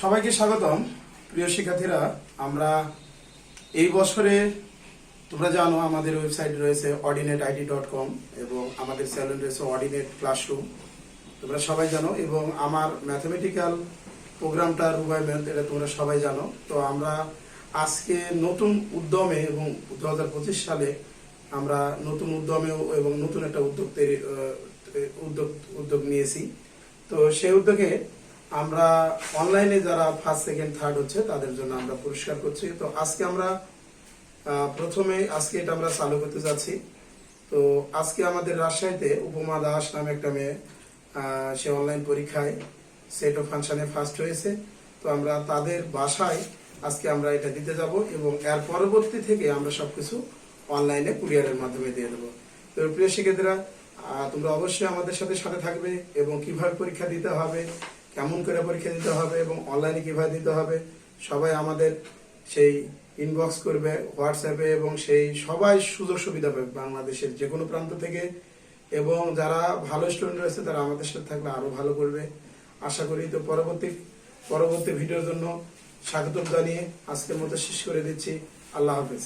সবাইকে স্বাগতম। প্রিয় শিক্ষার্থীরা, আমরা এই বছরে, তোমরা জানো আমাদের ওয়েবসাইট রয়েছে অর্ডিনেট আইডি ডট কম এবং আমাদের চ্যানেল রয়েছে অর্ডিনেট ক্লাসরুম। তোমরা সবাই জানো এবং আমার ম্যাথমেটিক্যাল প্রোগ্রামটা ম্যাথ এটা তোমরা সবাই জানো। তো আমরা আজকে নতুন উদ্যমে এবং দু হাজার পঁচিশ সালে আমরা নতুন উদ্যমেও এবং নতুন একটা উদ্যোগ তৈরি উদ্যোগ উদ্যোগ নিয়েছি। তো সেই উদ্যোগে আমরা অনলাইনে যারা ফার্স্ট সেকেন্ড থার্ড হচ্ছে, তাদের জন্য আমরা পুরস্কার করছি। তো আজকে আমরা প্রথমে আজকে এটা আমরা চালু করতে যাচ্ছি। তো আজকে আমাদের রাজশাহীতে উপমা দাস নামে একটা মেয়ে সে অনলাইন পরীক্ষায় সেট অফ ফাংশনে ফার্স্ট হয়েছে। তো আমরা তাদের বাসায় আজকে আমরা এটা দিতে যাব এবং এর পরবর্তী থেকে আমরা সবকিছু অনলাইনে কুরিয়ারের মাধ্যমে দিয়ে দেবো। তো প্রিয় শিক্ষার্থীরা তোমরা অবশ্যই আমাদের সাথে সাথে থাকবে এবং কীভাবে পরীক্ষা দিতে হবে কেমন করে পরীক্ষা দিতে হবে এবং অনলাইনে কীভাবে দিতে হবে, সবাই আমাদের সেই ইনবক্স করবে হোয়াটসঅ্যাপে এবং সেই সবাই সুযোগ সুবিধা পাবে বাংলাদেশের যে কোনো প্রান্ত থেকে এবং যারা ভালো স্টুডেন্ট রয়েছে তারা আমাদের সাথে থাকলে আরও ভালো করবে। আশা করি তো পরবর্তী পরবর্তী ভিডিওর জন্য স্বাগতম জানিয়ে আজকের মতো শেষ করে দিচ্ছি। আল্লাহ হাফেজ।